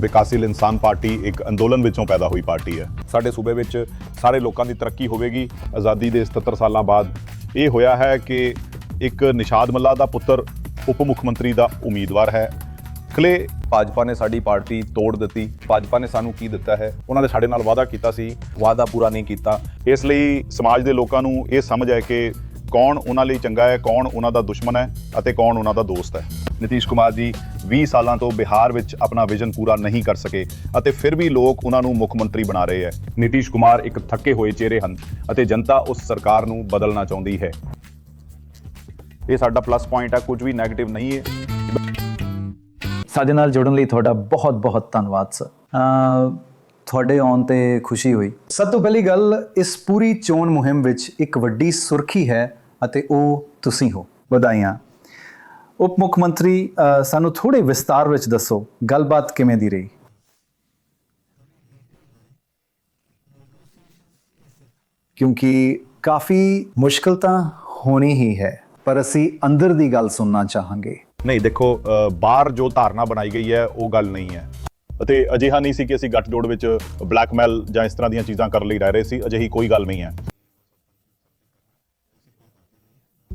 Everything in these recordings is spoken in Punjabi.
ਵਿਕਾਸਸ਼ੀਲ ਇਨਸਾਨ ਪਾਰਟੀ ਇੱਕ ਅੰਦੋਲਨ ਵਿੱਚੋਂ ਪੈਦਾ ਹੋਈ ਪਾਰਟੀ ਹੈ। ਸਾਡੇ ਸੂਬੇ ਵਿੱਚ ਸਾਰੇ ਲੋਕਾਂ ਦੀ ਤਰੱਕੀ ਹੋਵੇਗੀ। ਆਜ਼ਾਦੀ ਦੇ 77 ਸਾਲਾਂ ਬਾਅਦ ਇਹ ਹੋਇਆ ਹੈ ਕਿ ਇੱਕ ਨਿਸ਼ਾਦ ਮੱਲਾ ਦਾ ਪੁੱਤਰ ਉਪ ਮੁੱਖ ਮੰਤਰੀ ਦਾ ਉਮੀਦਵਾਰ ਹੈ। ਕਲੇ ਭਾਜਪਾ ਨੇ ਸਾਡੀ ਪਾਰਟੀ ਤੋੜ ਦਿੱਤੀ। ਭਾਜਪਾ ਨੇ ਸਾਨੂੰ ਕੀ ਦਿੱਤਾ ਹੈ? ਉਹਨਾਂ ਨੇ ਸਾਡੇ ਨਾਲ ਵਾਅਦਾ ਕੀਤਾ ਸੀ। ਵਾਅਦਾ ਪੂਰਾ ਨਹੀਂ ਕੀਤਾ। ਇਸ ਲਈ ਸਮਾਜ ਦੇ ਲੋਕਾਂ ਨੂੰ ਇਹ ਸਮਝ ਹੈ ਕਿ ਕੌਣ ਉਹਨਾਂ ਲਈ ਚੰਗਾ ਹੈ, ਕੌਣ ਉਹਨਾਂ ਦਾ ਦੁਸ਼ਮਣ ਹੈ ਅਤੇ ਕੌਣ ਉਹਨਾਂ ਦਾ ਦੋਸਤ ਹੈ। ਨਿਤੀਸ਼ ਕੁਮਾਰ ਜੀ 20 ਸਾਲਾਂ ਤੋਂ ਬਿਹਾਰ ਵਿੱਚ ਆਪਣਾ ਵਿਜ਼ਨ ਪੂਰਾ ਨਹੀਂ ਕਰ ਸਕੇ ਅਤੇ ਫਿਰ ਵੀ ਲੋਕ ਉਹਨਾਂ ਨੂੰ ਮੁੱਖ ਮੰਤਰੀ ਬਣਾ ਰਹੇ ਹੈ। ਨਿਤੀਸ਼ ਕੁਮਾਰ ਇੱਕ ਥੱਕੇ ਹੋਏ ਚਿਹਰੇ ਹਨ ਅਤੇ ਜਨਤਾ ਉਸ ਸਰਕਾਰ ਨੂੰ ਬਦਲਣਾ ਚਾਹੁੰਦੀ ਹੈ। ਇਹ ਸਾਡਾ ਪਲੱਸ ਪੁਆਇੰਟ ਹੈ ਕੁਝ ਵੀ 네ਗੇਟਿਵ ਨਹੀਂ ਹੈ। ਸਾਡੇ ਨਾਲ ਜੁੜਨ ਲਈ ਤੁਹਾਡਾ ਬਹੁਤ ਬਹੁਤ ਧੰਨਵਾਦ ਸਰ ਤੁਹਾਡੇ ਆਉਣ ਤੇ ਖੁਸ਼ੀ ਹੋਈ। ਸਭ ਤੋਂ ਪਹਿਲੀ ਗੱਲ, ਇਸ ਪੂਰੀ ਚੋਣ ਮੁਹਿੰਮ ਵਿੱਚ ਇੱਕ ਵੱਡੀ ਸੁਰਖੀ ਹੈ ਅਤੇ ਉਹ ਤੁਸੀਂ ਹੋ। ਵਧਾਈਆਂ। ਉਪ ਮੁੱਖ ਮੰਤਰੀ ਸਾਨੂੰ ਥੋੜੇ ਵਿਸਤਾਰ ਵਿੱਚ ਦੱਸੋ, ਗੱਲਬਾਤ ਕਿਵੇਂ ਦੀ ਰਹੀ? ਕਿਉਂਕਿ ਕਾਫੀ ਮੁਸ਼ਕਲ ਤਾਂ ਹੋਣੀ ਹੀ ਹੈ, ਪਰ ਅਸੀਂ ਅੰਦਰ ਦੀ ਗੱਲ ਸੁਣਨਾ ਚਾਹਾਂਗੇ। ਨਹੀਂ, ਦੇਖੋ ਬਾਹਰ ਜੋ ਧਾਰਨਾ ਬਣਾਈ ਗਈ ਹੈ, ਉਹ ਗੱਲ ਨਹੀਂ ਹੈ। ਅਤੇ ਅਜਿਹਾ ਨਹੀਂ ਸੀ ਕਿ ਅਸੀਂ ਗੱਠਜੋੜ ਵਿੱਚ ਬਲੈਕਮੇਲ ਜਾਂ ਇਸ ਤਰ੍ਹਾਂ ਦੀਆਂ ਚੀਜ਼ਾਂ ਕਰਨ ਲਈ ਰਹਿ ਰਹੇ ਸੀ, ਅਜਿਹੀ ਕੋਈ ਗੱਲ ਨਹੀਂ ਹੈ।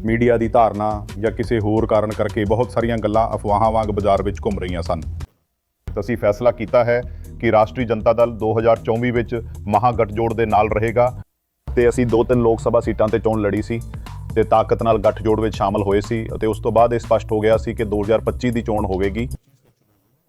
ਮੀਡੀਆ ਦੀ ਧਾਰਨਾ ਜਾਂ ਕਿਸੇ ਹੋਰ ਕਾਰਨ ਕਰਕੇ ਬਹੁਤ ਸਾਰੀਆਂ ਗੱਲਾਂ ਅਫਵਾਹਾਂ ਵਾਂਗ ਬਾਜ਼ਾਰ ਵਿੱਚ ਘੁੰਮ ਰਹੀਆਂ ਸਨ। ਤਾਂ ਅਸੀਂ ਫੈਸਲਾ ਕੀਤਾ ਹੈ ਕਿ ਰਾਸ਼ਟਰੀ ਜਨਤਾ ਦਲ 2024 ਵਿੱਚ ਮਹਾਗਠਜੋੜ ਦੇ ਨਾਲ ਰਹੇਗਾ ਤੇ ਅਸੀਂ ਦੋ ਤਿੰਨ ਲੋਕ ਸਭਾ ਸੀਟਾਂ ਤੇ ਚੋਣ ਲੜੀ ਸੀ ਤੇ ਤਾਕਤ ਨਾਲ ਗੱਠਜੋੜ ਵਿੱਚ ਸ਼ਾਮਲ ਹੋਏ ਸੀ ਅਤੇ ਉਸ ਤੋਂ ਬਾਅਦ ਇਹ ਸਪਸ਼ਟ ਹੋ ਗਿਆ ਸੀ ਕਿ 2025 ਦੀ ਚੋਣ ਹੋਵੇਗੀ।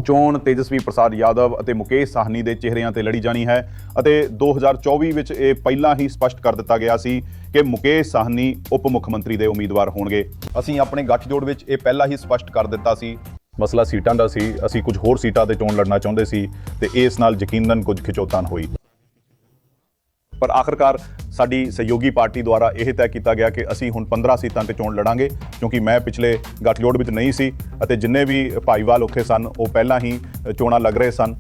ਚੋਣ ਤੇਜਸਵੀ ਪ੍ਰਸਾਦ ਯਾਦਵ ਅਤੇ ਮੁਕੇਸ਼ ਸਾਹਨੀ ਦੇ ਚਿਹਰਿਆਂ ਤੇ ਲੜੀ ਜਾਣੀ ਹੈ ਅਤੇ 2024 ਵਿੱਚ ਇਹ ਪਹਿਲਾਂ ਹੀ ਸਪਸ਼ਟ ਕਰ ਦਿੱਤਾ ਗਿਆ ਸੀ ਕਿ ਮੁਕੇਸ਼ ਸਾਹਨੀ ਉਪ ਮੁੱਖ ਮੰਤਰੀ ਦੇ ਉਮੀਦਵਾਰ ਹੋਣਗੇ। ਅਸੀਂ ਆਪਣੇ ਗੱਠਜੋੜ ਵਿੱਚ ਇਹ ਪਹਿਲਾਂ ਹੀ ਸਪਸ਼ਟ ਕਰ ਦਿੱਤਾ ਸੀ। ਮਸਲਾ ਸੀਟਾਂ ਦਾ ਸੀ, ਅਸੀਂ ਕੁਝ ਹੋਰ ਸੀਟਾਂ ਤੇ ਚੋਣ ਲੜਨਾ ਚਾਹੁੰਦੇ ਸੀ ਤੇ ਇਸ ਨਾਲ ਯਕੀਨਨ ਕੁਝ ਖਿਚੋਤਾਨ ਹੋਈ। ਪਰ ਆਖਰਕਾਰ ਸਾਡੀ ਸਹਿਯੋਗੀ ਪਾਰਟੀ ਦੁਆਰਾ ਇਹ ਤੈਅ ਕੀਤਾ ਗਿਆ ਕਿ ਅਸੀਂ ਹੁਣ 15 ਸੀਟਾਂ ਤੇ ਚੋਣ ਲੜਾਂਗੇ, ਕਿਉਂਕਿ ਮੈਂ ਪਿਛਲੇ ਗੱਠਜੋੜ ਵਿੱਚ ਨਹੀਂ ਸੀ ਅਤੇ ਜਿੰਨੇ ਵੀ ਭਾਈਵਾਲ ਉੱਥੇ ਸਨ, ਉਹ ਪਹਿਲਾਂ ਹੀ ਚੋਣਾਂ ਲੱਗ ਰਹੇ ਸਨ।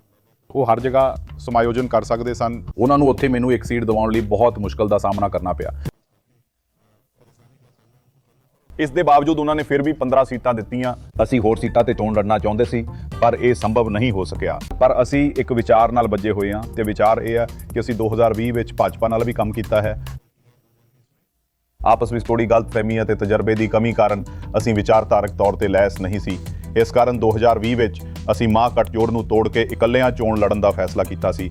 ਉਹ ਹਰ ਜਗ੍ਹਾ ਸਮਾਯੋਜਨ ਕਰ ਸਕਦੇ ਸਨ। ਉਹਨਾਂ ਨੂੰ ਉੱਥੇ ਮੈਨੂੰ ਇੱਕ ਸੀਟ ਦਿਵਾਉਣ ਲਈ ਬਹੁਤ ਮੁਸ਼ਕਲ ਦਾ ਸਾਹਮਣਾ ਕਰਨਾ ਪਿਆ। ਇਸ ਦੇ ਬਾਵਜੂਦ ਉਹਨਾਂ ਨੇ ਫਿਰ ਵੀ 15 ਸੀਟਾਂ ਦਿੱਤੀਆਂ। ਅਸੀਂ ਹੋਰ ਸੀਟਾਂ ਤੇ ਚੋਣ ਲੜਨਾ ਚਾਹੁੰਦੇ ਸੀ, ਪਰ ਇਹ ਸੰਭਵ ਨਹੀਂ ਹੋ ਸਕਿਆ। ਪਰ ਅਸੀਂ ਇੱਕ ਵਿਚਾਰ ਨਾਲ ਵੱਜੇ ਹੋਏ ਹਾਂ ਤੇ ਵਿਚਾਰ ਇਹ ਹੈ ਕਿ ਅਸੀਂ 2020 ਵਿੱਚ ਭਾਜਪਾ ਨਾਲ ਵੀ ਕੰਮ ਕੀਤਾ ਹੈ। ਆਪਸ ਵਿੱਚ ਥੋੜੀ ਗਲਤਫਹਿਮੀ ਅਤੇ ਤਜਰਬੇ ਦੀ ਕਮੀ ਕਾਰਨ ਅਸੀਂ ਵਿਚਾਰਧਾਰਕ ਤੌਰ ਤੇ ਲੈਸ ਨਹੀਂ ਸੀ। ਇਸ ਕਾਰਨ 2020 ਵਿੱਚ ਅਸੀਂ ਮਾਂ ਜੋੜ ਨੂੰ ਤੋੜ ਕੇ ਇਕੱਲਿਆਂ ਚੋਣ ਲੜਨ ਦਾ ਫੈਸਲਾ ਕੀਤਾ ਸੀ।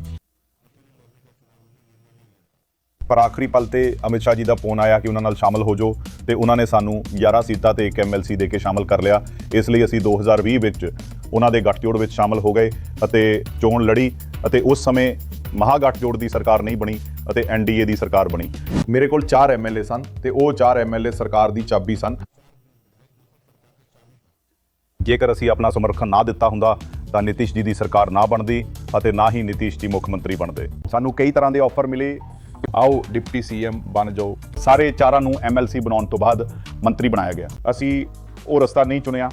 ਪਰ ਆਖਰੀ ਪਲ ਤੇ ਅਮਿਤ ਸ਼ਾਹ ਜੀ ਦਾ ਫੋਨ ਆਇਆ ਕਿ ਉਹਨਾਂ ਨਾਲ ਸ਼ਾਮਲ ਹੋ ਜਾਓ ਤੇ ਉਹਨਾਂ ਨੇ ਸਾਨੂੰ 11 ਸੀਟਾਂ ਤੇ ਇੱਕ ਐਮਐਲਸੀ ਦੇ ਕੇ ਸ਼ਾਮਲ ਕਰ ਲਿਆ। ਇਸ ਲਈ ਅਸੀਂ 2020 ਵਿੱਚ ਉਹਨਾਂ ਦੇ ਗੱਠਜੋੜ ਵਿੱਚ ਸ਼ਾਮਲ ਹੋ ਗਏ ਅਤੇ ਚੋਣ ਲੜੀ ਅਤੇ ਉਸ ਸਮੇਂ ਮਹਾਗਠਜੋੜ ਦੀ ਸਰਕਾਰ ਨਹੀਂ ਬਣੀ ਅਤੇ ਐਨਡੀਏ ਦੀ ਸਰਕਾਰ ਬਣੀ। ਮੇਰੇ ਕੋਲ 4 ਐਮਐਲਏ ਸਨ ਤੇ ਉਹ 4 ਐਮਐਲਏ ਸਰਕਾਰ ਦੀ ਚਾਬੀ ਸਨ। ਜੇਕਰ ਅਸੀਂ ਆਪਣਾ ਸਮਰਥਨ ਨਾ ਦਿੱਤਾ ਹੁੰਦਾ ਤਾਂ ਨਿਤਿਸ਼ ਜੀ ਦੀ ਸਰਕਾਰ ਨਾ ਬਣਦੀ ਅਤੇ ਨਾ ਹੀ ਨਿਤਿਸ਼ ਜੀ ਮੁੱਖ ਮੰਤਰੀ ਬਣਦੇ। ਸਾਨੂੰ ਕਈ ਤਰ੍ਹਾਂ ਦੇ ਆਫਰ ਮਿਲੇ। ਆਓ ਡਿਪਟੀ ਸੀਐਮ ਬਣ ਜਾਓ। ਸਾਰੇ ਚਾਰਾਂ ਨੂੰ ਐਮਐਲਸੀ ਬਣਾਉਣ ਤੋਂ ਬਾਅਦ ਮੰਤਰੀ ਬਣਾਇਆ ਗਿਆ। ਅਸੀਂ ਉਹ ਰਸਤਾ ਨਹੀਂ ਚੁਣਿਆ।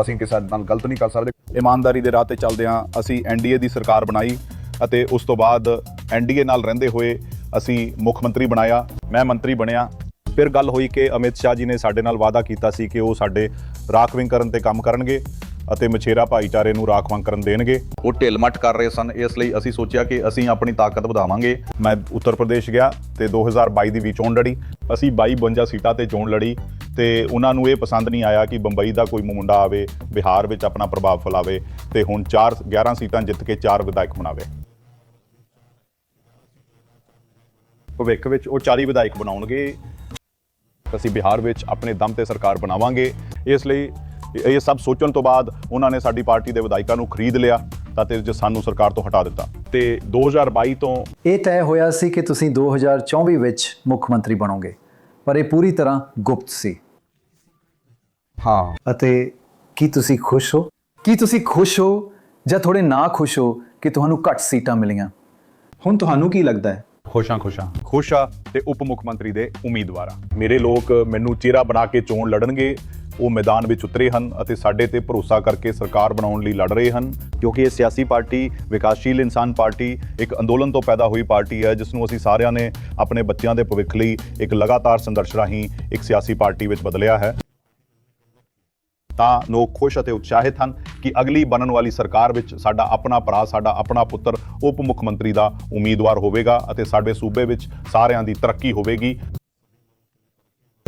ਅਸੀਂ ਕਿਸੇ ਨਾਲ ਗਲਤ ਨਹੀਂ ਕਰ ਸਕਦੇ। ਇਮਾਨਦਾਰੀ ਦੇ ਰਾਹ ਤੇ ਚੱਲਦੇ ਹਾਂ। ਅਸੀਂ ਐਨਡੀਏ ਦੀ ਸਰਕਾਰ ਬਣਾਈ ਅਤੇ ਉਸ ਤੋਂ ਬਾਅਦ ਐਨਡੀਏ ਨਾਲ ਰਹਿੰਦੇ ਹੋਏ ਅਸੀਂ ਮੁੱਖ ਮੰਤਰੀ ਬਣਾਇਆ। ਮੈਂ ਮੰਤਰੀ ਬਣਿਆ। ਫਿਰ ਗੱਲ ਹੋਈ ਕਿ ਅਮਿਤ ਸ਼ਾਹ ਜੀ ਨੇ ਸਾਡੇ ਨਾਲ ਵਾਅਦਾ ਕੀਤਾ ਸੀ ਕਿ ਉਹ ਸਾਡੇ ਰਾਖਵਿੰਗ ਕਰਨ ਤੇ ਕੰਮ ਕਰਨਗੇ। ਅਤੇ ਮਛੇਰਾ ਭਾਈਚਾਰੇ ਨੂੰ ਰਾਖਵਾਂ ਕਰਨ ਦੇਣਗੇ। ਉਹ ਢਿਲਮਟ ਕਰ ਰਹੇ ਸਨ। ਇਸ ਲਈ ਅਸੀਂ ਸੋਚਿਆ ਕਿ ਅਸੀਂ ਆਪਣੀ ਤਾਕਤ ਵਧਾਵਾਂਗੇ। ਮੈਂ ਉੱਤਰ ਪ੍ਰਦੇਸ਼ ਗਿਆ ਤੇ 2022 ਦੀ ਵੀ ਚੋਣ ਲੜੀ। ਅਸੀਂ 22 52 ਸੀਟਾਂ ਤੇ ਚੋਣ ਲੜੀ ਤੇ ਉਹਨਾਂ ਨੂੰ ਇਹ ਪਸੰਦ ਨਹੀਂ ਆਇਆ ਕਿ ਬੰਬਈ ਦਾ ਕੋਈ ਮੁੰਡਾ ਆਵੇ, ਬਿਹਾਰ ਵਿੱਚ ਆਪਣਾ ਪ੍ਰਭਾਵ ਫੈਲਾਵੇ ਤੇ ਹੁਣ 4 11 ਸੀਟਾਂ ਜਿੱਤ ਕੇ 4 ਵਿਧਾਇਕ ਬਣਾਵੇ। ਭਵਿੱਖ ਵਿੱਚ ਉਹ 40 ਵਿਧਾਇਕ ਬਣਾਉਣਗੇ। ਅਸੀਂ ਬਿਹਾਰ ਵਿੱਚ ਆਪਣੇ ਦਮ ਤੇ ਸਰਕਾਰ ਬਣਾਵਾਂਗੇ। ਇਸ ਲਈ ਇਹ ਸਭ ਸੋਚਣ ਤੋਂ ਬਾਅਦ ਉਹਨਾਂ ਨੇ ਸਾਡੀ ਪਾਰਟੀ ਦੇ ਵਿਧਾਇਕਾਂ ਨੂੰ ਖਰੀਦ ਲਿਆ ਤਾਂ ਤੇ ਜੇ ਸਾਨੂੰ ਸਰਕਾਰ ਤੋਂ ਹਟਾ ਦਿੱਤਾ। ਤੇ 2022 ਤੋਂ ਇਹ ਤੈਅ ਹੋਇਆ ਸੀ ਕਿ ਤੁਸੀਂ 2024 ਵਿੱਚ ਮੁੱਖ ਮੰਤਰੀ ਬਣੋਗੇ ਪਰ ਇਹ ਪੂਰੀ ਤਰ੍ਹਾਂ ਗੁਪਤ ਸੀ। ਹਾਂ। ਅਤੇ ਕੀ ਤੁਸੀਂ ਖੁਸ਼ ਹੋ? ਕੀ ਤੁਸੀਂ ਖੁਸ਼ ਹੋ ਜਾਂ ਥੋੜੇ ਨਾ ਖੁਸ਼ ਹੋ ਕਿ ਤੁਹਾਨੂੰ ਘੱਟ ਸੀਟਾਂ ਮਿਲੀਆਂ? ਹੁਣ ਤੁਹਾਨੂੰ ਕੀ ਲੱਗਦਾ ਹੈ? ਖੁਸ਼ਾਂ ਖੁਸ਼ਾਂ ਖੁਸ਼ਾ ਤੇ ਉਪ ਮੁੱਖ ਮੰਤਰੀ ਦੇ ਉਮੀਦਵਾਰ ਆ। ਮੇਰੇ ਲੋਕ ਮੈਨੂੰ ਚਿਹਰਾ ਬਣਾ ਕੇ ਚੋਣ ਲੜਨਗੇ ਉਹ ਮੈਦਾਨ ਵਿੱਚ ਉਤਰੇ ਹਨ ਅਤੇ ਸਾਡੇ ਤੇ ਭਰੋਸਾ ਕਰਕੇ ਸਰਕਾਰ ਬਣਾਉਣ ਲਈ ਲੜ ਰਹੇ ਹਨ। ਕਿਉਂਕਿ ਇਹ ਸਿਆਸੀ ਪਾਰਟੀ, ਵਿਕਾਸਸ਼ੀਲ ਇਨਸਾਨ ਪਾਰਟੀ, ਇੱਕ ਅੰਦੋਲਨ ਤੋਂ ਪੈਦਾ ਹੋਈ ਪਾਰਟੀ ਹੈ, ਜਿਸ ਨੂੰ ਅਸੀਂ ਸਾਰਿਆਂ ਨੇ ਆਪਣੇ ਬੱਚਿਆਂ ਦੇ ਭਵਿੱਖ ਲਈ ਇੱਕ ਲਗਾਤਾਰ ਸੰਘਰਸ਼ ਰਾਹੀਂ ਇੱਕ ਸਿਆਸੀ ਪਾਰਟੀ ਵਿੱਚ ਬਦਲਿਆ ਹੈ। ਤਾਂ ਲੋਕ ਖੁਸ਼ ਅਤੇ ਉਤਸ਼ਾਹਿਤ ਹਨ ਕਿ ਅਗਲੀ ਬਣਨ ਵਾਲੀ ਸਰਕਾਰ ਵਿੱਚ ਸਾਡਾ ਆਪਣਾ ਭਰਾ, ਸਾਡਾ ਆਪਣਾ ਪੁੱਤਰ, ਉਪ ਮੁੱਖ ਮੰਤਰੀ ਦਾ ਉਮੀਦਵਾਰ ਹੋਵੇਗਾ ਅਤੇ ਸਾਡੇ ਸੂਬੇ ਵਿੱਚ ਸਾਰਿਆਂ ਦੀ ਤਰੱਕੀ ਹੋਵੇਗੀ।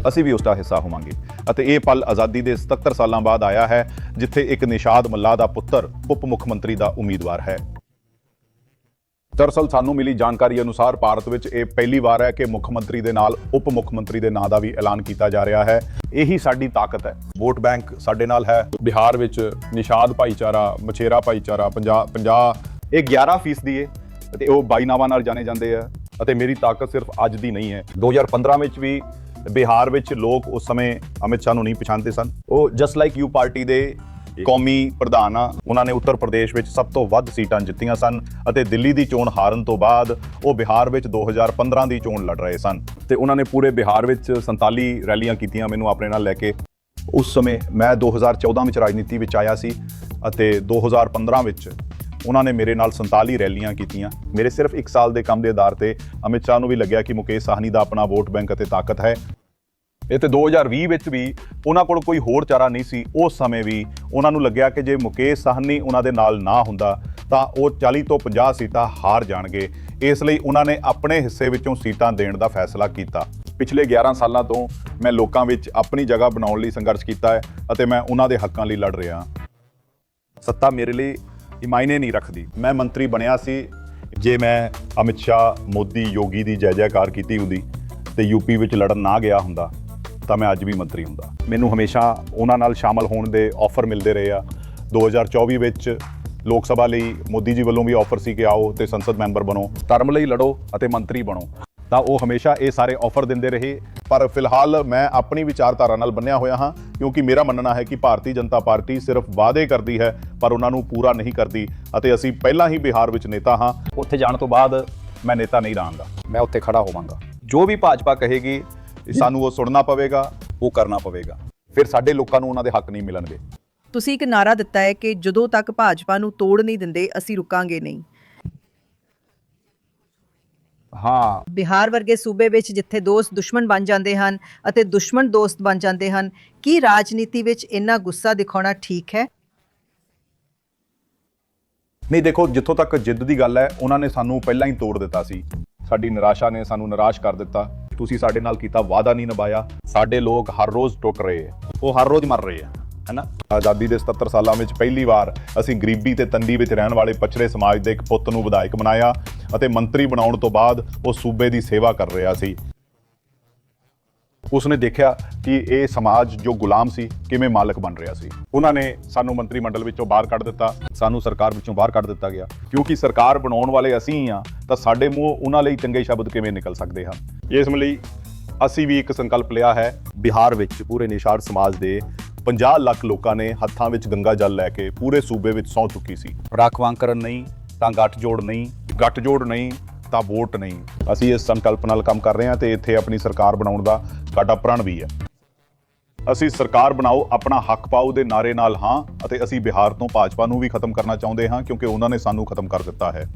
ਅਸੀਂ ਵੀ ਉਸ ਦਾ ਹਿੱਸਾ ਹੋਵਾਂਗੇ। ਅਤੇ ਇਹ ਪਲ ਆਜ਼ਾਦੀ ਦੇ 77 ਸਾਲਾਂ ਬਾਅਦ ਆਇਆ ਹੈ, ਜਿੱਥੇ ਇੱਕ ਨਿਸ਼ਾਦ ਮੱਲਾ ਦਾ ਪੁੱਤਰ ਉਪ ਮੁੱਖ ਮੰਤਰੀ ਦਾ ਉਮੀਦਵਾਰ ਹੈ। ਦਰਅਸਲ ਸਾਨੂੰ ਮਿਲੀ ਜਾਣਕਾਰੀ ਅਨੁਸਾਰ ਭਾਰਤ ਵਿੱਚ ਇਹ ਪਹਿਲੀ ਵਾਰ ਹੈ ਕਿ ਮੁੱਖ ਮੰਤਰੀ ਦੇ ਨਾਲ ਉਪ ਮੁੱਖ ਮੰਤਰੀ ਦੇ ਨਾਂ ਦਾ ਵੀ ਐਲਾਨ ਕੀਤਾ ਜਾ ਰਿਹਾ ਹੈ। ਇਹੀ ਸਾਡੀ ਤਾਕਤ ਹੈ। ਵੋਟ ਬੈਂਕ ਸਾਡੇ ਨਾਲ ਹੈ। ਬਿਹਾਰ ਵਿੱਚ ਨਿਸ਼ਾਦ ਭਾਈਚਾਰਾ, ਮਛੇਰਾ ਭਾਈਚਾਰਾ ਪੰਜਾਬ ਪੰਜਾਬ ਇਹ 11 ਫੀਸਦੀ ਹੈ ਅਤੇ ਉਹ ਬਾਈਨਾਵਾਂ ਨਾਲ ਜਾਣੇ ਜਾਂਦੇ ਆ। ਅਤੇ ਮੇਰੀ ਤਾਕਤ ਸਿਰਫ ਅੱਜ ਦੀ ਨਹੀਂ ਹੈ। 2015 ਵਿੱਚ ਵੀ ਬਿਹਾਰ ਵਿੱਚ ਲੋਕ ਉਸ ਸਮੇਂ ਅਮਿਤ ਸ਼ਾਹ ਨੂੰ ਨਹੀਂ ਪਛਾਣਦੇ ਸਨ। ਉਹ ਜਸਟ ਲਾਈਕ ਯੂ ਪਾਰਟੀ ਦੇ ਕੌਮੀ ਪ੍ਰਧਾਨ ਆ ਉਹਨਾਂ ਨੇ ਉੱਤਰ ਪ੍ਰਦੇਸ਼ ਵਿੱਚ ਸਭ ਤੋਂ ਵੱਧ ਸੀਟਾਂ ਜਿੱਤੀਆਂ ਸਨ ਅਤੇ ਦਿੱਲੀ ਦੀ ਚੋਣ ਹਾਰਨ ਤੋਂ ਬਾਅਦ ਉਹ ਬਿਹਾਰ ਵਿੱਚ 2015 ਦੀ ਚੋਣ ਲੜ ਰਹੇ ਸਨ। ਤੇ ਉਹਨਾਂ ਨੇ ਪੂਰੇ ਬਿਹਾਰ ਵਿੱਚ 47 ਰੈਲੀਆਂ ਕੀਤੀਆਂ ਮੈਨੂੰ ਆਪਣੇ ਨਾਲ ਲੈ ਕੇ। ਉਸ ਸਮੇਂ ਮੈਂ 2014 ਵਿੱਚ ਰਾਜਨੀਤੀ ਵਿੱਚ ਆਇਆ ਸੀ ਅਤੇ 2015 ਵਿੱਚ ਉਹਨਾਂ ਨੇ ਮੇਰੇ ਨਾਲ 47 ਰੈਲੀਆਂ ਕੀਤੀਆਂ। ਮੇਰੇ ਸਿਰਫ 1 ਸਾਲ ਦੇ ਕੰਮ ਦੇ ਆਧਾਰ ਤੇ ਅਮਿਤ ਸ਼ਾਹ ਨੂੰ ਵੀ ਲੱਗਿਆ ਕਿ ਮੁਕੇਸ਼ ਸਾਹਨੀ ਦਾ ਆਪਣਾ ਵੋਟ ਬੈਂਕ ਅਤੇ ਤਾਕਤ ਹੈ। ਇਹ ਤੇ 2020 ਵਿੱਚ ਵੀ ਉਹਨਾਂ ਕੋਲ ਕੋਈ ਹੋਰ ਚਾਰਾ ਨਹੀਂ ਸੀ। ਉਸ ਸਮੇਂ ਵੀ ਉਹਨਾਂ ਨੂੰ ਲੱਗਿਆ ਕਿ ਜੇ ਮੁਕੇਸ਼ ਸਾਹਨੀ ਉਹਨਾਂ ਦੇ ਨਾਲ ਨਾ ਹੁੰਦਾ, ਤਾਂ ਉਹ 40 ਤੋਂ 50 ਸੀਟਾਂ ਹਾਰ ਜਾਣਗੇ। ਇਸ ਲਈ ਉਹਨਾਂ ਨੇ ਆਪਣੇ ਹਿੱਸੇ ਵਿੱਚੋਂ ਸੀਟਾਂ ਦੇਣ ਦਾ ਫੈਸਲਾ ਕੀਤਾ। ਪਿਛਲੇ 11 ਸਾਲਾਂ ਤੋਂ ਮੈਂ ਲੋਕਾਂ ਵਿੱਚ ਆਪਣੀ ਜਗ੍ਹਾ ਬਣਾਉਣ ਲਈ ਸੰਘਰਸ਼ ਕੀਤਾ ਹੈ ਅਤੇ ਮੈਂ ਉਹਨਾਂ ਦੇ ਹੱਕਾਂ ਲਈ ਲੜ ਰਿਹਾ ਹਾਂ। ਸੱਤਾ ਮੇਰੇ ਲਈ ਇਹ ਮਾਇਨੇ ਨਹੀਂ ਰੱਖਦੀ। ਮੈਂ ਮੰਤਰੀ ਬਣਿਆ ਸੀ। ਜੇ ਮੈਂ ਅਮਿਤ ਸ਼ਾਹ, ਮੋਦੀ, ਯੋਗੀ ਦੀ ਜੈ ਜੈਕਾਰ ਕੀਤੀ ਹੁੰਦੀ ਤੇ ਯੂਪੀ ਵਿੱਚ ਲੜਨ ਨਾ ਗਿਆ ਹੁੰਦਾ, ਤਾਂ ਮੈਂ ਅੱਜ ਵੀ ਮੰਤਰੀ ਹੁੰਦਾ। ਮੈਨੂੰ ਹਮੇਸ਼ਾ ਉਹਨਾਂ ਨਾਲ ਸ਼ਾਮਲ ਹੋਣ ਦੇ ਆਫਰ ਮਿਲਦੇ ਰਹੇ ਆ। 2024 ਵਿੱਚ ਲੋਕ ਸਭਾ ਲਈ ਮੋਦੀ ਜੀ ਵੱਲੋਂ ਵੀ ਆਫਰ ਸੀ ਕਿ ਆਓ ਤੇ ਸੰਸਦ ਮੈਂਬਰ ਬਣੋ। ਧਰਮ ਲਈ ਲੜੋ ਅਤੇ ਮੰਤਰੀ ਬਣੋ। ਤਾਂ ਉਹ ਹਮੇਸ਼ਾ ਇਹ ਸਾਰੇ ਆਫਰ ਦਿੰਦੇ ਰਹੇ। ਪਰ ਫਿਲਹਾਲ ਮੈਂ ਆਪਣੀ ਵਿਚਾਰਧਾਰਾ ਨਾਲ ਬੰਨਿਆ ਹੋਇਆ ਹਾਂ, ਕਿਉਂਕਿ ਮੇਰਾ ਮੰਨਣਾ ਹੈ ਕਿ ਭਾਰਤੀ ਜਨਤਾ ਪਾਰਟੀ ਸਿਰਫ ਵਾਅਦੇ ਕਰਦੀ ਹੈ, ਪਰ ਉਹਨਾਂ ਨੂੰ ਪੂਰਾ ਨਹੀਂ ਕਰਦੀ। ਅਤੇ ਅਸੀਂ ਪਹਿਲਾਂ ਹੀ ਬਿਹਾਰ ਵਿੱਚ ਨੇਤਾ ਹਾਂ। ਉੱਥੇ ਜਾਣ ਤੋਂ ਬਾਅਦ ਮੈਂ ਨੇਤਾ ਨਹੀਂ ਰਹਾਂਗਾ। ਮੈਂ ਉੱਥੇ ਖੜਾ ਹੋਵਾਂਗਾ। ਜੋ ਵੀ ਭਾਜਪਾ ਕਹੇਗੀ, ਸਾਨੂੰ ਉਹ ਸੁਣਨਾ ਪਵੇਗਾ, ਉਹ ਕਰਨਾ ਪਵੇਗਾ। ਫਿਰ ਸਾਡੇ ਲੋਕਾਂ ਨੂੰ ਉਹਨਾਂ ਦੇ ਹੱਕ ਨਹੀਂ ਮਿਲਣਗੇ। ਤੁਸੀਂ ਇੱਕ ਨਾਰਾ ਦਿੱਤਾ ਹੈ ਕਿ ਜਦੋਂ ਤੱਕ ਭਾਜਪਾ ਨੂੰ ਤੋੜ ਨਹੀਂ ਦਿੰਦੇ, ਅਸੀਂ ਰੁਕਾਂਗੇ ਨਹੀਂ। ਹਾਂ। ਬਿਹਾਰ ਵਰਗੇ ਸੂਬੇ ਵਿੱਚ ਜਿੱਥੇ ਦੋਸਤ ਦੁਸ਼ਮਣ ਬਣ ਜਾਂਦੇ ਹਨ ਅਤੇ ਦੁਸ਼ਮਣ ਦੋਸਤ ਬਣ ਜਾਂਦੇ ਹਨ ਕੀ ਰਾਜਨੀਤੀ ਵਿੱਚ ਇੰਨਾ ਗੁੱਸਾ ਦਿਖਾਉਣਾ ਠੀਕ ਹੈ? ਨਹੀਂ ਦੇਖੋ ਜਿੱਥੋਂ ਤੱਕ ਜਿੱਦ ਦੀ ਗੱਲ ਹੈ ਉਹਨਾਂ ਨੇ ਸਾਨੂੰ ਪਹਿਲਾਂ ਹੀ ਤੋੜ ਦਿੱਤਾ ਸੀ। ਸਾਡੀ ਨਿਰਾਸ਼ਾ ਨੇ ਸਾਨੂੰ ਨਿਰਾਸ਼ ਕਰ ਦਿੱਤਾ। ਤੁਸੀਂ ਸਾਡੇ ਨਾਲ ਕੀਤਾ ਵਾਅਦਾ ਨਹੀਂ ਨਿਭਾਇਆ। ਸਾਡੇ ਲੋਕ ਹਰ ਰੋਜ਼ ਟੁੱਟ ਰਹੇ ਹੈ। ਉਹ ਹਰ ਰੋਜ਼ ਮਰ ਰਹੇ ਹੈ ਹੈਨਾ? ਆਜ਼ਾਦੀ ਦੇ 77 ਸਾਲਾਂ ਵਿੱਚ ਪਹਿਲੀ ਵਾਰ ਅਸੀਂ ਗਰੀਬੀ ਤੇ ਤੰਗੀ ਵਿੱਚ ਰਹਿਣ ਵਾਲੇ ਪਛੜੇ ਸਮਾਜ ਦੇ ਇੱਕ ਪੁੱਤ ਨੂੰ ਵਿਧਾਇਕ ਬਣਾਇਆ। ਅਤੇ ਮੰਤਰੀ ਬਣਾਉਣ ਤੋਂ ਬਾਅਦ ਉਹ ਸੂਬੇ ਦੀ ਸੇਵਾ ਕਰ ਰਿਹਾ ਸੀ। ਉਸਨੇ ਦੇਖਿਆ ਕਿ ਇਹ ਸਮਾਜ ਜੋ ਗੁਲਾਮ ਸੀ, ਕਿਵੇਂ ਮਾਲਕ ਬਣ ਰਿਹਾ ਸੀ। ਉਹਨਾਂ ਨੇ ਸਾਨੂੰ ਮੰਤਰੀ ਮੰਡਲ ਵਿੱਚੋਂ ਬਾਹਰ ਕੱਢ ਦਿੱਤਾ। ਸਾਨੂੰ ਸਰਕਾਰ ਵਿੱਚੋਂ ਬਾਹਰ ਕੱਢ ਦਿੱਤਾ ਗਿਆ। ਕਿਉਂਕਿ ਸਰਕਾਰ ਬਣਾਉਣ ਵਾਲੇ ਅਸੀਂ ਹੀ ਆ ਤਾਂ ਸਾਡੇ ਮੂੰਹ ਉਹਨਾਂ ਲਈ ਚੰਗੇ ਸ਼ਬਦ ਕਿਵੇਂ ਨਿਕਲ ਸਕਦੇ ਹਨ? ਇਸ ਲਈ ਅਸੀਂ ਵੀ ਇੱਕ ਸੰਕਲਪ ਲਿਆ ਹੈ। ਬਿਹਾਰ ਵਿੱਚ ਪੂਰੇ ਨਿਸ਼ਾਰ ਸਮਾਜ ਦੇ 50 ਲੱਖ ਲੋਕਾਂ ਨੇ ਹੱਥਾਂ ਵਿੱਚ ਗੰਗਾ ਜਲ ਲੈ ਕੇ ਪੂਰੇ ਸੂਬੇ ਵਿੱਚ ਸੌਂ ਚੁੱਕੀ ਸੀ। ਰਾਖਵਾਂਕਰਨ ਨਹੀਂ ਤਾਂ ਗੱਠਜੋੜ ਨਹੀਂ ਗੱਠਜੋੜ ਨਹੀਂ ਤਾਂ ਵੋਟ ਨਹੀਂ। ਅਸੀਂ ਇਸ ਸੰਕਲਪ ਨਾਲ ਕੰਮ ਕਰ ਰਹੇ ਹਾਂ ਤੇ ਇੱਥੇ ਆਪਣੀ ਸਰਕਾਰ ਬਣਾਉਣ ਦਾ ਸਾਡਾ ਪ੍ਰਣ ਵੀ ਹੈ। ਅਸੀਂ ਸਰਕਾਰ ਬਣਾਓ, ਆਪਣਾ ਹੱਕ ਪਾਓ ਦੇ ਨਾਰੇ ਨਾਲ ਹਾਂ ਅਤੇ ਅਸੀਂ ਬਿਹਾਰ ਤੋਂ ਭਾਜਪਾ ਨੂੰ ਵੀ ਖਤਮ ਕਰਨਾ ਚਾਹੁੰਦੇ ਹਾਂ ਕਿਉਂਕਿ ਉਹਨਾਂ ਨੇ ਸਾਨੂੰ ਖਤਮ ਕਰ ਦਿੱਤਾ ਹੈ।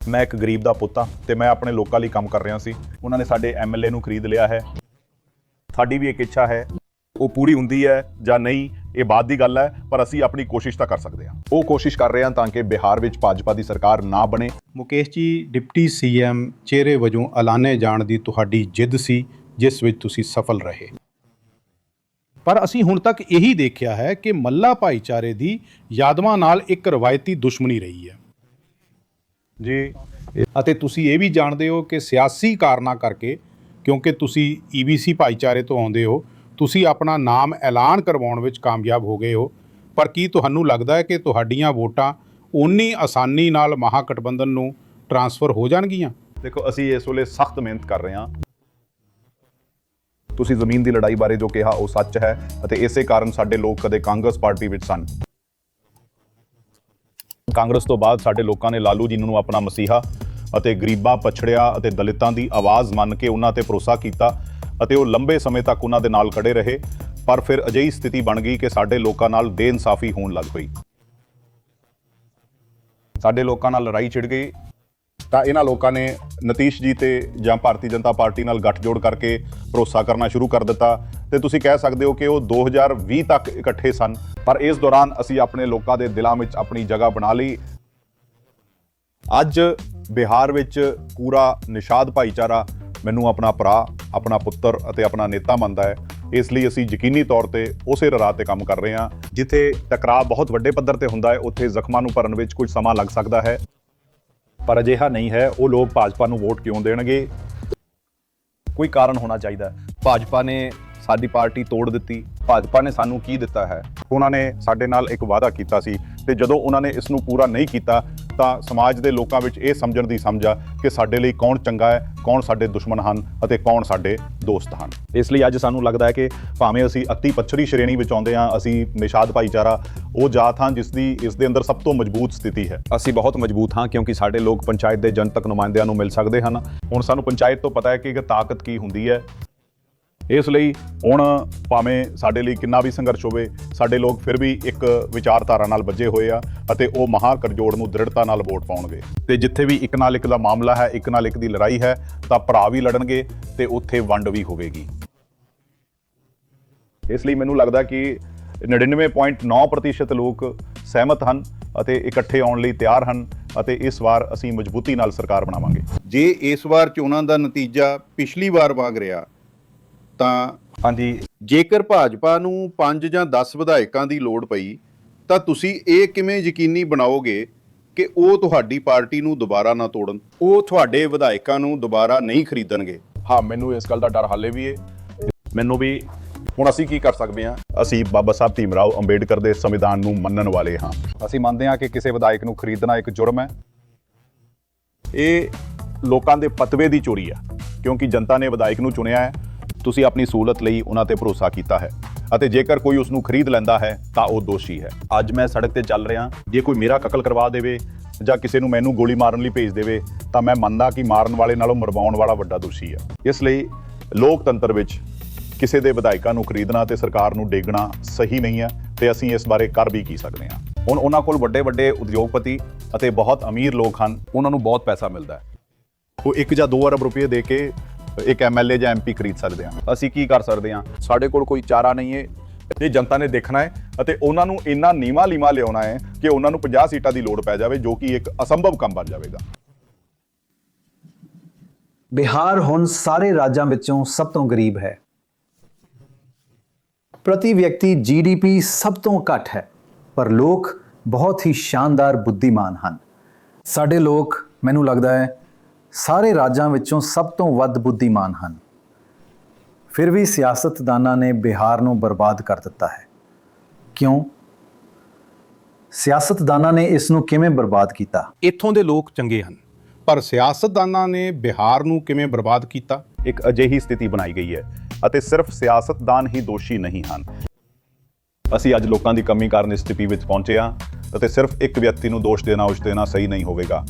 ਮੈਂ ਇੱਕ ਗਰੀਬ ਦਾ ਪੁੱਤ ਹਾਂ ਤੇ ਮੈਂ ਆਪਣੇ ਲੋਕਾਂ ਲਈ ਕੰਮ ਕਰ ਰਿਹਾ ਸੀ। ਉਹਨਾਂ ਨੇ ਸਾਡੇ ਐਮਐਲਏ ਨੂੰ ਖਰੀਦ ਲਿਆ ਹੈ। ਸਾਡੀ ਵੀ ਇੱਕ ਇੱਛਾ ਹੈ। ਉਹ ਪੂਰੀ ਹੁੰਦੀ ਹੈ ਜਾਂ ਨਹੀਂ ਇਹ ਬਾਅਦ ਦੀ ਗੱਲ ਹੈ ਪਰ ਅਸੀਂ ਆਪਣੀ ਕੋਸ਼ਿਸ਼ ਤਾਂ ਕਰ ਸਕਦੇ ਹਾਂ। ਉਹ ਕੋਸ਼ਿਸ਼ ਕਰ ਰਹੇ ਹਾਂ ਤਾਂ ਕਿ ਬਿਹਾਰ ਵਿੱਚ ਭਾਜਪਾ ਦੀ ਸਰਕਾਰ ਨਾ ਬਣੇ। ਮੁਕੇਸ਼ ਜੀ ਡਿਪਟੀ ਸੀਐਮ ਚਿਹਰੇ ਵਜੋਂ ਐਲਾਨੇ ਜਾਣ ਦੀ ਤੁਹਾਡੀ ਜਿੱਦ ਸੀ ਜਿਸ ਵਿੱਚ ਤੁਸੀਂ ਸਫਲ ਰਹੇ। ਪਰ ਅਸੀਂ ਹੁਣ ਤੱਕ ਇਹੀ ਦੇਖਿਆ ਹੈ ਕਿ ਮੱਲਾ ਭਾਈਚਾਰੇ ਦੀ ਯਾਦਵਾਂ ਨਾਲ ਇੱਕ ਰਵਾਇਤੀ ਦੁਸ਼ਮਣੀ ਰਹੀ ਹੈ। ਜੀ। ਅਤੇ ਤੁਸੀਂ ਇਹ ਵੀ ਜਾਣਦੇ ਹੋ ਕਿ ਸਿਆਸੀ ਕਾਰਨਾਂ ਕਰਕੇ ਕਿਉਂਕਿ ਤੁਸੀਂ ਈਬੀਸੀ ਭਾਈਚਾਰੇ ਤੋਂ ਆਉਂਦੇ ਹੋ ਤੁਸੀਂ ਆਪਣਾ ਨਾਮ ਐਲਾਨ ਕਰਵਾਉਣ ਵਿੱਚ ਕਾਮਯਾਬ ਹੋ ਗਏ ਹੋ। ਪਰ ਕੀ ਤੁਹਾਨੂੰ ਲੱਗਦਾ ਹੈ ਕਿ ਤੁਹਾਡੀਆਂ ਵੋਟਾਂ ਉਨੀ ਆਸਾਨੀ ਨਾਲ ਮਹਾਗਠਬੰਧਨ ਨੂੰ ਟਰਾਂਸਫਰ ਹੋ ਜਾਣਗੀਆਂ? ਦੇਖੋ, ਅਸੀਂ ਇਸ ਵੇਲੇ ਸਖਤ ਮਿਹਨਤ ਕਰ ਰਹੇ ਹਾਂ। ਤੁਸੀਂ ਜ਼ਮੀਨ ਦੀ ਲੜਾਈ ਬਾਰੇ ਜੋ ਕਿਹਾ, ਉਹ ਸੱਚ ਹੈ ਅਤੇ ਇਸੇ ਕਾਰਨ ਸਾਡੇ ਲੋਕ ਕਦੇ ਕਾਂਗਰਸ ਪਾਰਟੀ ਵਿੱਚ ਸਨ। ਕਾਂਗਰਸ ਤੋਂ ਬਾਅਦ ਸਾਡੇ ਲੋਕਾਂ ਨੇ ਲਾਲੂ ਜੀ ਨੂੰ ਆਪਣਾ ਮਸੀਹਾ ਅਤੇ ਗਰੀਬਾਂ ਪਛੜਿਆ ਅਤੇ ਦਲਿਤਾਂ ਦੀ ਆਵਾਜ਼ ਮੰਨ ਕੇ ਉਹਨਾਂ ਤੇ ਭਰੋਸਾ ਕੀਤਾ। ਅਤੇ ਉਹ ਲੰਬੇ ਸਮੇਂ ਤੱਕ ਉਹਨਾਂ ਦੇ ਨਾਲ ਖੜੇ ਰਹੇ। ਪਰ ਫਿਰ ਅਜਿਹੀ ਸਥਿਤੀ ਬਣ ਗਈ ਕਿ ਸਾਡੇ ਲੋਕਾਂ ਨਾਲ ਬੇਇਨਸਾਫੀ ਹੋਣ ਲੱਗ ਪਈ। ਸਾਡੇ ਲੋਕਾਂ ਨਾਲ ਲੜਾਈ ਛਿੜ ਗਈ। ਤਾਂ ਇਹਨਾਂ ਲੋਕਾਂ ਨੇ ਨਤੀਸ਼ ਜੀ ਤੇ ਜਾਂ ਭਾਰਤੀ ਜਨਤਾ ਪਾਰਟੀ ਨਾਲ ਗੱਠਜੋੜ ਕਰਕੇ ਭਰੋਸਾ ਕਰਨਾ ਸ਼ੁਰੂ ਕਰ ਦਿੱਤਾ। ਤੇ ਤੁਸੀਂ ਕਹਿ ਸਕਦੇ ਹੋ ਕਿ ਉਹ 2020 ਤੱਕ ਇਕੱਠੇ ਸਨ। ਪਰ ਇਸ ਦੌਰਾਨ ਅਸੀਂ ਆਪਣੇ ਲੋਕਾਂ ਦੇ ਦਿਲਾਂ ਵਿੱਚ ਆਪਣੀ ਜਗ੍ਹਾ ਬਣਾ ਲਈ। ਅੱਜ ਬਿਹਾਰ ਵਿੱਚ ਪੂਰਾ ਨਿਸ਼ਾਦ ਭਾਈਚਾਰਾ ਮੈਨੂੰ ਆਪਣਾ ਭਰਾ, ਆਪਣਾ ਪੁੱਤਰ ਅਤੇ ਆਪਣਾ ਨੇਤਾ ਮੰਨਦਾ ਹੈ। ਇਸ ਲਈ ਅਸੀਂ ਯਕੀਨੀ ਤੌਰ ਤੇ ਉਸੇ ਰਾਹ ਤੇ ਕੰਮ ਕਰ ਰਹੇ ਹਾਂ, ਜਿੱਥੇ ਟਕਰਾਅ ਬਹੁਤ ਵੱਡੇ ਪੱਧਰ ਤੇ ਹੁੰਦਾ ਹੈ। ਉੱਥੇ ਜ਼ਖਮਾਂ ਨੂੰ ਭਰਨ ਵਿੱਚ ਕੁਝ ਸਮਾਂ ਲੱਗ ਸਕਦਾ ਹੈ। ਪਰ ਅਜਿਹਾ ਨਹੀਂ ਹੈ, ਉਹ ਲੋਕ ਭਾਜਪਾ ਨੂੰ ਵੋਟ ਕਿਉਂ ਦੇਣਗੇ? ਕੋਈ ਕਾਰਨ ਹੋਣਾ ਚਾਹੀਦਾ ਹੈ। ਭਾਜਪਾ ਨੇ ਸਾਡੀ ਪਾਰਟੀ ਤੋੜ ਦਿੱਤੀ। ਭਾਜਪਾ ਨੇ ਸਾਨੂੰ ਕੀ ਦਿੱਤਾ ਹੈ? ਉਹਨਾਂ ਨੇ ਸਾਡੇ ਨਾਲ ਇੱਕ ਵਾਅਦਾ ਕੀਤਾ ਸੀ ਤੇ ਜਦੋਂ ਉਹਨਾਂ ਨੇ ਇਸ ਨੂੰ ਪੂਰਾ ਨਹੀਂ ਕੀਤਾ, ਤਾਂ ਸਮਾਜ ਦੇ ਲੋਕਾਂ ਵਿੱਚ ਇਹ ਸਮਝਣ ਦੀ ਸਮਝ ਆ ਕਿ ਸਾਡੇ ਲਈ ਕੌਣ ਚੰਗਾ ਹੈ, ਕੌਣ ਸਾਡੇ ਦੁਸ਼ਮਣ ਹਨ ਅਤੇ ਕੌਣ ਸਾਡੇ ਦੋਸਤ ਹਨ। ਇਸ ਲਈ ਅੱਜ ਸਾਨੂੰ ਲੱਗਦਾ ਹੈ ਕਿ ਭਾਵੇਂ ਅਸੀਂ ਅਤੀ ਪੱਛੜੀ ਸ਼੍ਰੇਣੀ ਵਿੱਚ ਆਉਂਦੇ ਹਾਂ, ਅਸੀਂ ਨਿਸ਼ਾਦ ਭਾਈਚਾਰਾ, ਉਹ ਜਾਤ ਹਾਂ ਜਿਸ ਦੀ ਇਸ ਦੇ ਅੰਦਰ ਸਭ ਤੋਂ ਮਜ਼ਬੂਤ ਸਥਿਤੀ ਹੈ। ਅਸੀਂ ਬਹੁਤ ਮਜ਼ਬੂਤ ਹਾਂ ਕਿਉਂਕਿ ਸਾਡੇ ਲੋਕ ਪੰਚਾਇਤ ਦੇ ਜਨਤਕ ਨੁਮਾਇੰਦਿਆਂ ਨੂੰ ਮਿਲ ਸਕਦੇ ਹਨ। ਹੁਣ ਸਾਨੂੰ ਪੰਚਾਇਤ ਤੋਂ ਪਤਾ ਹੈ ਕਿ ਇਹ ਤਾਕਤ ਕੀ ਹੁੰਦੀ ਹੈ। ਇਸ ਲਈ ਹੁਣ ਭਾਵੇਂ ਸਾਡੇ ਲਈ ਕਿੰਨਾ ਵੀ ਸੰਘਰਸ਼ ਹੋਵੇ, ਸਾਡੇ ਲੋਕ ਫਿਰ ਵੀ ਇੱਕ ਵਿਚਾਰਧਾਰਾ ਨਾਲ ਵੱਜੇ ਹੋਏ ਆ ਅਤੇ ਉਹ ਮਹਾ ਕਰਜੋੜ ਨੂੰ ਦ੍ਰਿੜਤਾ ਨਾਲ ਵੋਟ ਪਾਉਣਗੇ। ਤੇ ਜਿੱਥੇ ਵੀ ਇੱਕ ਨਾਲ ਇੱਕ ਦਾ ਮਾਮਲਾ ਹੈ, ਇੱਕ ਨਾਲ ਇੱਕ ਦੀ ਲੜਾਈ ਹੈ, ਤਾਂ ਭਰਾ ਵੀ ਲੜਨਗੇ ਤੇ ਉੱਥੇ ਵੰਡ ਵੀ ਹੋਵੇਗੀ। ਇਸ ਲਈ ਮੈਨੂੰ ਲੱਗਦਾ ਕਿ 99.9% ਲੋਕ ਸਹਿਮਤ ਹਨ ਅਤੇ ਇਕੱਠੇ ਆਉਣ ਲਈ ਤਿਆਰ ਹਨ ਅਤੇ ਇਸ ਵਾਰ ਅਸੀਂ ਮਜ਼ਬੂਤੀ ਨਾਲ ਸਰਕਾਰ ਬਣਾਵਾਂਗੇ। ਜੇ ਇਸ ਵਾਰ ਚੋਣਾਂ ਦਾ ਨਤੀਜਾ ਪਿਛਲੀ ਵਾਰ ਵਾਂਗ ਰਿਹਾ ਤਾਂ ਹਾਂਜੀ। ਜੇਕਰ ਭਾਜਪਾ ਨੂੰ 5 ਜਾਂ 10 ਵਿਧਾਇਕਾਂ ਦੀ ਲੋੜ ਪਈ ਤਾਂ ਤੁਸੀਂ ਇਹ ਕਿਵੇਂ ਯਕੀਨੀ ਬਣਾਓਗੇ ਕਿ ਉਹ ਤੁਹਾਡੀ ਪਾਰਟੀ ਨੂੰ ਦੁਬਾਰਾ ਨਾ ਤੋੜਨ? ਉਹ ਤੁਹਾਡੇ ਵਿਧਾਇਕਾਂ ਨੂੰ ਦੁਬਾਰਾ ਨਹੀਂ ਖਰੀਦਣਗੇ। ਹਾਂ ਮੈਨੂੰ ਇਸ ਗੱਲ ਦਾ ਡਰ ਹਾਲੇ ਵੀ ਹੈ ਮੈਨੂੰ ਵੀ ਹੁਣ ਅਸੀਂ ਕੀ ਕਰ ਸਕਦੇ ਹਾਂ? ਅਸੀਂ ਬਾਬਾ ਸਾਹਿਬ ਭੀਮਰਾਓ ਅੰਬੇਡਕਰ ਦੇ ਸੰਵਿਧਾਨ ਨੂੰ ਮੰਨਣ ਵਾਲੇ ਹਾਂ। ਅਸੀਂ ਮੰਨਦੇ ਹਾਂ ਕਿ ਕਿਸੇ ਵਿਧਾਇਕ ਨੂੰ ਖਰੀਦਣਾ ਇੱਕ ਜੁਰਮ ਹੈ। ਇਹ ਲੋਕਾਂ ਦੇ ਪਤਵੇ ਦੀ ਚੋਰੀ ਹੈ ਕਿਉਂਕਿ ਜਨਤਾ ਨੇ ਵਿਧਾਇਕ ਨੂੰ ਚੁਣਿਆ ਹੈ। ਤੁਸੀਂ ਆਪਣੀ ਸਹੂਲਤ ਲਈ ਉਹਨਾਂ ਤੇ ਭਰੋਸਾ ਕੀਤਾ ਹੈ ਅਤੇ ਜੇਕਰ ਕੋਈ ਉਸ ਨੂੰ ਖਰੀਦ ਲੈਂਦਾ ਹੈ, ਤਾਂ ਉਹ ਦੋਸ਼ੀ ਹੈ। ਅੱਜ ਮੈਂ ਸੜਕ ਤੇ ਚੱਲ ਰਿਹਾ, ਜੇ ਕੋਈ ਮੇਰਾ ਕਤਲ ਕਰਵਾ ਦੇਵੇ ਜਾਂ ਕਿਸੇ ਨੂੰ ਮੈਨੂੰ ਗੋਲੀ ਮਾਰਨ ਲਈ ਭੇਜ ਦੇਵੇ, ਤਾਂ ਮੈਂ ਮੰਨਦਾ ਕਿ ਮਾਰਨ ਵਾਲੇ ਨਾਲੋਂ ਮਰਵਾਉਣ ਵਾਲਾ ਵੱਡਾ ਦੋਸ਼ੀ ਹੈ। ਇਸ ਲਈ ਲੋਕਤੰਤਰ ਵਿੱਚ ਕਿਸੇ ਦੇ ਵਿਧਾਇਕਾਂ ਨੂੰ ਖਰੀਦਣਾ ਤੇ ਸਰਕਾਰ ਨੂੰ ਡੇਗਣਾ ਸਹੀ ਨਹੀਂ ਹੈ ਤੇ ਅਸੀਂ ਇਸ ਬਾਰੇ ਕਰ ਵੀ ਕੀ ਸਕਦੇ ਹਾਂ। ਹੁਣ ਉਹਨਾਂ ਕੋਲ ਵੱਡੇ ਵੱਡੇ ਉਦਯੋਗਪਤੀ ਅਤੇ ਬਹੁਤ ਅਮੀਰ ਲੋਕ ਹਨ, ਉਹਨਾਂ ਨੂੰ ਬਹੁਤ ਪੈਸਾ ਮਿਲਦਾ ਹੈ। ਉਹ 1 ਜਾਂ 2 ਅਰਬ ਰੁਪਏ ਦੇ ਕੇ ਇੱਕ ਐਮਐਲਏ ਜਾਂ ਐਮਪੀ ਖਰੀਦ ਸਕਦੇ ਹਾਂ। ਅਸੀਂ ਕੀ ਕਰ ਸਕਦੇ ਹਾਂ? ਸਾਡੇ ਕੋਲ ਕੋਈ ਚਾਰਾ ਨਹੀਂ ਹੈ। ਇਹ ਜਨਤਾ ਨੇ ਦੇਖਣਾ ਹੈ ਅਤੇ ਉਹਨਾਂ ਨੂੰ ਇੰਨਾ ਨੀਵਾ ਲੀਮਾ ਲਿਆਉਣਾ ਹੈ ਕਿ ਉਹਨਾਂ ਨੂੰ 50 ਸੀਟਾਂ ਦੀ ਲੋੜ ਪੈ ਜਾਵੇ, ਜੋ ਕਿ ਇੱਕ ਅਸੰਭਵ ਕੰਮ ਬਣ ਜਾਵੇਗਾ। ਬਿਹਾਰ ਹੁਣ ਸਾਰੇ ਰਾਜਾਂ ਵਿੱਚੋਂ ਸਭ ਤੋਂ ਗਰੀਬ ਹੈ। ਪ੍ਰਤੀ ਵਿਅਕਤੀ ਜੀਡੀਪੀ ਸਭ ਤੋਂ ਘੱਟ ਹੈ, ਪਰ ਲੋਕ ਬਹੁਤ ਹੀ ਸ਼ਾਨਦਾਰ, ਬੁੱਧੀਮਾਨ ਹਨ। ਸਾਡੇ ਲੋਕ, ਮੈਨੂੰ ਲੱਗਦਾ ਹੈ ਸਾਰੇ ਰਾਜਾਂ ਵਿੱਚੋਂ ਸਭ ਤੋਂ ਵੱਧ ਬੁੱਧੀਮਾਨ ਹਨ। ਫਿਰ ਵੀ ਸਿਆਸਤਦਾਨਾਂ ਨੇ ਬਿਹਾਰ ਨੂੰ ਬਰਬਾਦ ਕਰ ਦਿੱਤਾ ਹੈ। ਕਿਉਂ? ਸਿਆਸਤਦਾਨਾਂ ਨੇ ਇਸ ਨੂੰ ਕਿਵੇਂ ਬਰਬਾਦ ਕੀਤਾ? ਇੱਥੋਂ ਦੇ ਲੋਕ ਚੰਗੇ ਹਨ ਪਰ ਸਿਆਸਤਦਾਨਾਂ ਨੇ ਬਿਹਾਰ ਨੂੰ ਕਿਵੇਂ ਬਰਬਾਦ ਕੀਤਾ? ਇੱਕ ਅਜਿਹੀ ਸਥਿਤੀ ਬਣਾਈ ਗਈ ਹੈ ਅਤੇ ਸਿਰਫ ਸਿਆਸਤਦਾਨ ਹੀ ਦੋਸ਼ੀ ਨਹੀਂ ਹਨ। ਅਸੀਂ ਅੱਜ ਲੋਕਾਂ ਦੀ ਕਮੀ ਕਾਰਨ ਇਸ ਸਥਿਤੀ ਵਿੱਚ ਪਹੁੰਚੇ ਹਾਂ ਅਤੇ ਸਿਰਫ ਇੱਕ ਵਿਅਕਤੀ ਨੂੰ ਦੋਸ਼ ਦੇਣਾ ਉਸ ਦੇਣਾ ਸਹੀ ਨਹੀਂ ਹੋਵੇਗਾ।